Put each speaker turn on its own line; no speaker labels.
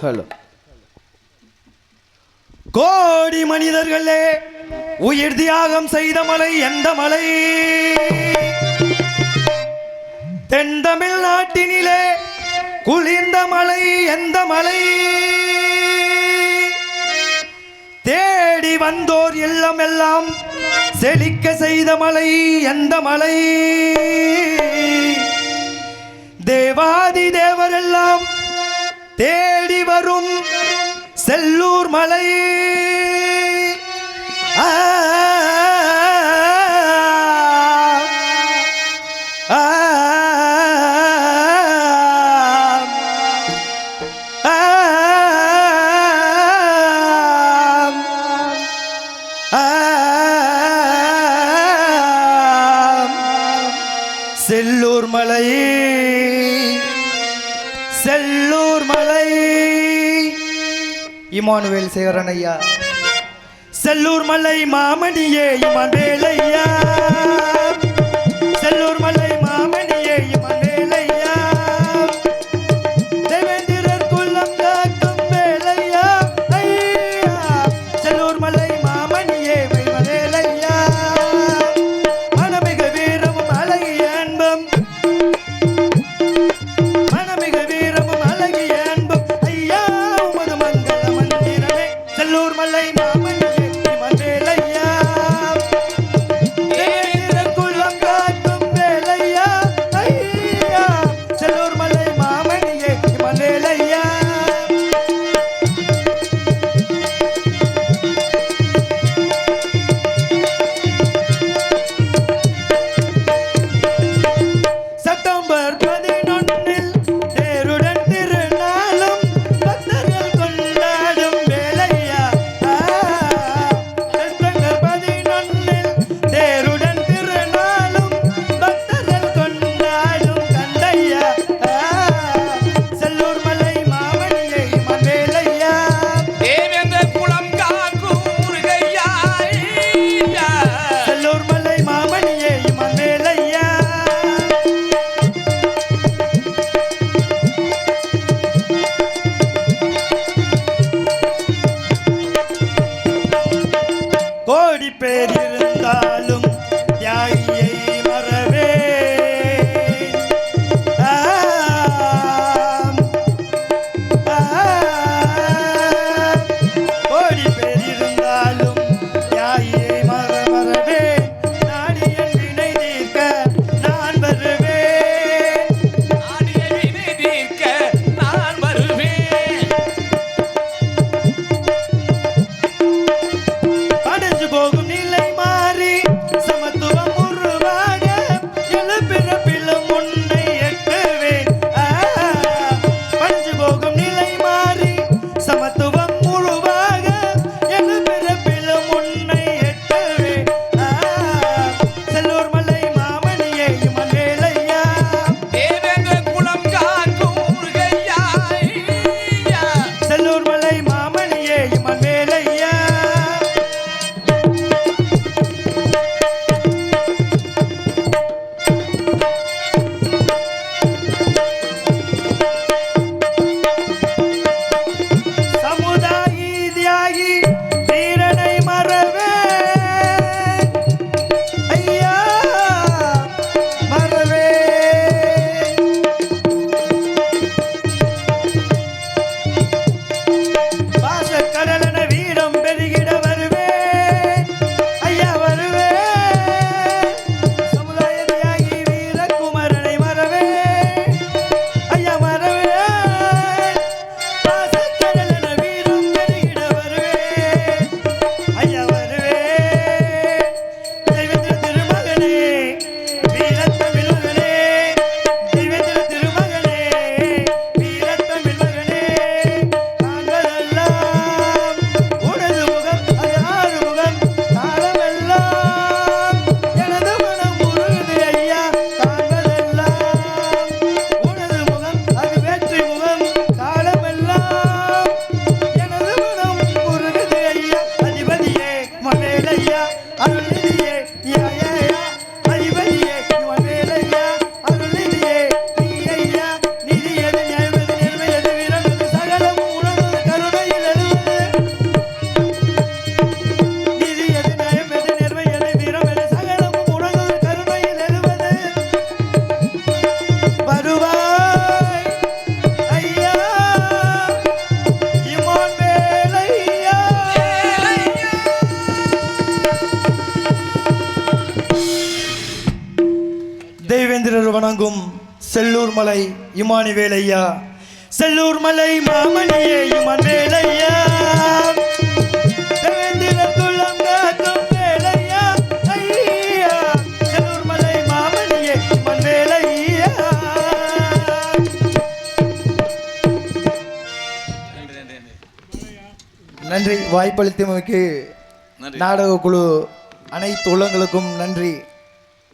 Hello. கோடி மனிதர்களே உயிர் தியாகம் செய்த மலை எந்த மலை? தென் தமிழ்நாட்டினிலே குளிர்ந்த மலை எந்த மலை? தேடி வந்தோர் இல்லம் எல்லாம் செழிக்க செய்த மலை எந்த மலை? தேவாதி தேவரெல்லாம் தேடி வரும் செல்லூர் மலையே செல்லூர் மலை. செல்லூர் மலை. இமானுவேல் சேகரன் ஐயா. செல்லூர் மலை மாமணியே இமான் வேலையா பேர் இருந்தாலும் செல்லூர் மலை இமானி வேலையா? செல்லூர் மலை மாமணியே இமான் வேலையா நன்றி. வாய்ப்பளித்தமைக்கு நாடக குழு அனைத்து உள்ளங்களுக்கும் நன்றி.